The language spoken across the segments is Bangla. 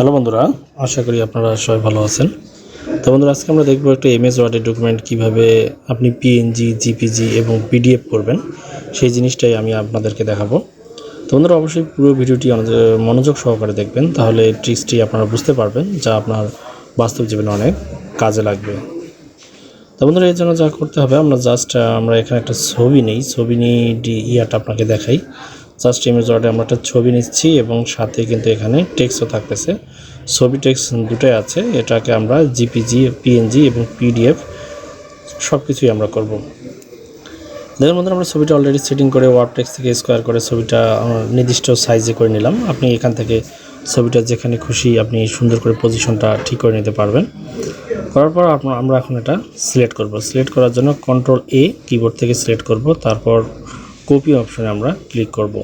হ্যালো বন্ধুরা, আশা করি আপনারা সবাই ভালো আছেন। তো বন্ধুরা, আজকে আমরা দেখব একটা এমএস ওয়ার্ডের ডকুমেন্ট কীভাবে আপনি পিএনজি জিপিজি এবং পিডিএফ করবেন, সেই জিনিসটাই আমি আপনাদেরকে দেখাবো। তো বন্ধুরা, অবশ্যই পুরো ভিডিওটি মনোযোগ সহকারে দেখবেন, তাহলে ট্রিক্সটি আপনারা বুঝতে পারবেন, যা আপনার বাস্তব জীবনে অনেক কাজে লাগবে। তো বন্ধুরা, এর জন্য যা করতে হবে, আমরা জাস্ট আমরা এখানে একটা ছবি নেই, ছবি নিয়ে ইয়াটা আপনাকে দেখাই। জাস্ট ইমেজ ওয়ার্ডে আমরা একটা ছবি নিচ্ছি এবং সাথে কিন্তু এখানে টেক্সও থাকতেছে। ছবি টেক্স দুটোই আছে, এটাকে আমরা জিপিজি পিএনজি এবং পিডিএফ সব কিছুই আমরা করব। দেখুন বন্ধুরা, আমরা ছবিটা অলরেডি সেটিং করে ওয়ার্ড টেক্স থেকে স্কোয়ার করে ছবিটা নির্দিষ্ট সাইজে করে নিলাম। আপনি এখান থেকে ছবিটা যেখানে খুশি আপনি সুন্দর করে পজিশনটা ঠিক করে নিতে পারবেন। করার পর আমরা এখন এটা সিলেক্ট করব। সিলেক্ট করার জন্য কন্ট্রোল এ কিবোর্ড থেকে সিলেক্ট করব। তারপর কপি অপশনে আমরা ক্লিক করব।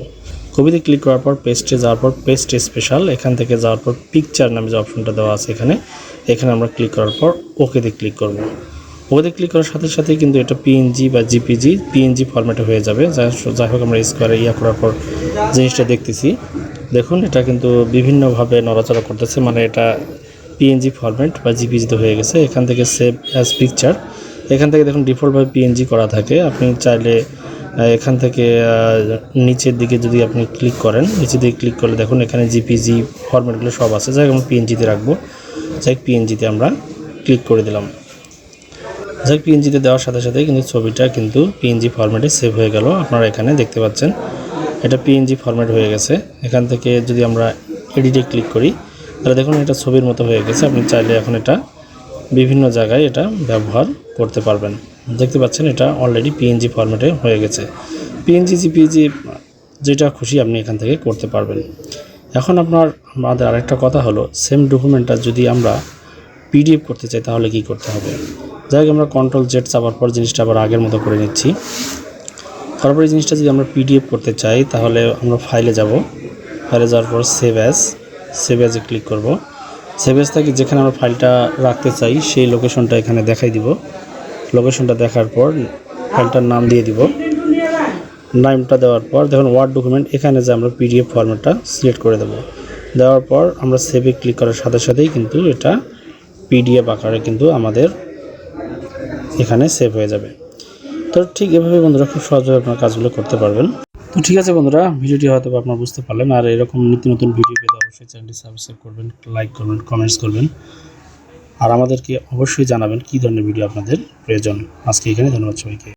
কপিতে ক্লিক করার পর পেস্টে যাওয়ার পর পেস্ট স্পেশাল এখান থেকে যাওয়ার পর পিকচার নামে যে অপশনটা দেওয়া আছে এখানে এখানে আমরা ক্লিক করার পর ওকেতে ক্লিক করব। ওকেতে ক্লিক করার সাথে সাথে কিন্তু এটা পিএনজি বা জিপিজি পিএনজি ফরম্যাটে হয়ে যাবে। যাই হোক আমরা স্কোয়ারে ইয়া করার পর জিনিসটা দেখতেছি। দেখুন, এটা কিন্তু বিভিন্নভাবে নড়াচড়া করতেছে মানে এটা পিএনজি ফরম্যাট বা জিপিজিতে হয়ে গেছে। এখান থেকে সেভ অ্যাজ পিকচার এখান থেকে দেখুন ডিফল্টভাবে পিএনজি করা থাকে। আপনি চাইলে এখান থেকে নিচের দিকে যদি আপনি ক্লিক করেন, নিচের দিকে ক্লিক করলে দেখুন এখানে জিপিজি ফরম্যাটগুলো সব আছে। যাই আমরা পিএনজিতে রাখব। যাই পিএনজিতে আমরা ক্লিক করে দিলাম। যাই পিএনজিতে দেওয়ার সাথে সাথে কিন্তু ছবিটা কিন্তু পিএনজি ফরম্যাটে সেভ হয়ে গেল। আপনারা এখানে দেখতে পাচ্ছেন, এটা পিএনজি ফরম্যাট হয়ে গেছে। এখান থেকে যদি আমরা এডিটে ক্লিক করি, তাহলে দেখুন এটা ছবির মতো হয়ে গেছে। আপনি চাইলে এখন এটা বিভিন্ন জায়গায় এটা ব্যবহার করতে পারবেন। দেখতে পাচ্ছেন, এটা অলরেডি পিএনজি ফরম্যাটে হয়ে গেছে। পিএনজি জিপিজি যেটা খুশি আপনি এখান থেকে করতে পারবেন। এখন আপনার, আমাদের আরেকটা কথা হলো সেম ডকুমেন্টটা যদি আমরা পিডিএফ করতে চাই, তাহলে কি করতে হবে? যাই হোক, আমরা কন্ট্রোল জেড চাপার পর জিনিসটা আবার আগের মতো করে নিচ্ছি। তারপরে জিনিসটা যদি আমরা পিডিএফ করতে চাই, তাহলে আমরা ফাইলে যাব। ফাইলে যাওয়ার পর সেভ অ্যাজ সেভ অ্যাজে ক্লিক করব। সেভ অ্যাজ থেকে যেখানে আমরা ফাইলটা রাখতে চাই, সেই লোকেশনটা এখানে দেখাই দিব। লোকেশনটা দেখার পর ফাইলটার নাম দিয়ে দিব। নামটা দেওয়ার পর দেখুন ওয়ার্ড ডকুমেন্ট এখানে যে আমরা পিডিএফ ফরম্যাটটা সিলেক্ট করে দেব। দেওয়ার পর আমরা সেভে ক্লিক করার সাথে সাথেই কিন্তু এটা পিডিএফ আকারে কিন্তু আমাদের এখানে সেভ হয়ে যাবে। তো ঠিক এভাবে বন্ধুরা খুব সহজভাবে আপনার কাজগুলো করতে পারবেন। তো ঠিক আছে বন্ধুরা, ভিডিওটি হয়তো আপনারা বুঝতে পারলেন। আর এরকম নিত্য নতুন ভিডিও পেতে অবশ্যই চ্যানেলটি সাবস্ক্রাইব করবেন লাইক করবেন কমেন্টস করবেন। আর আমাদেরকে অবশ্যই জানাবেন কী ধরনের ভিডিও আপনাদের প্রয়োজন। আজকে এখানে ধন্যবাদ সবাইকে।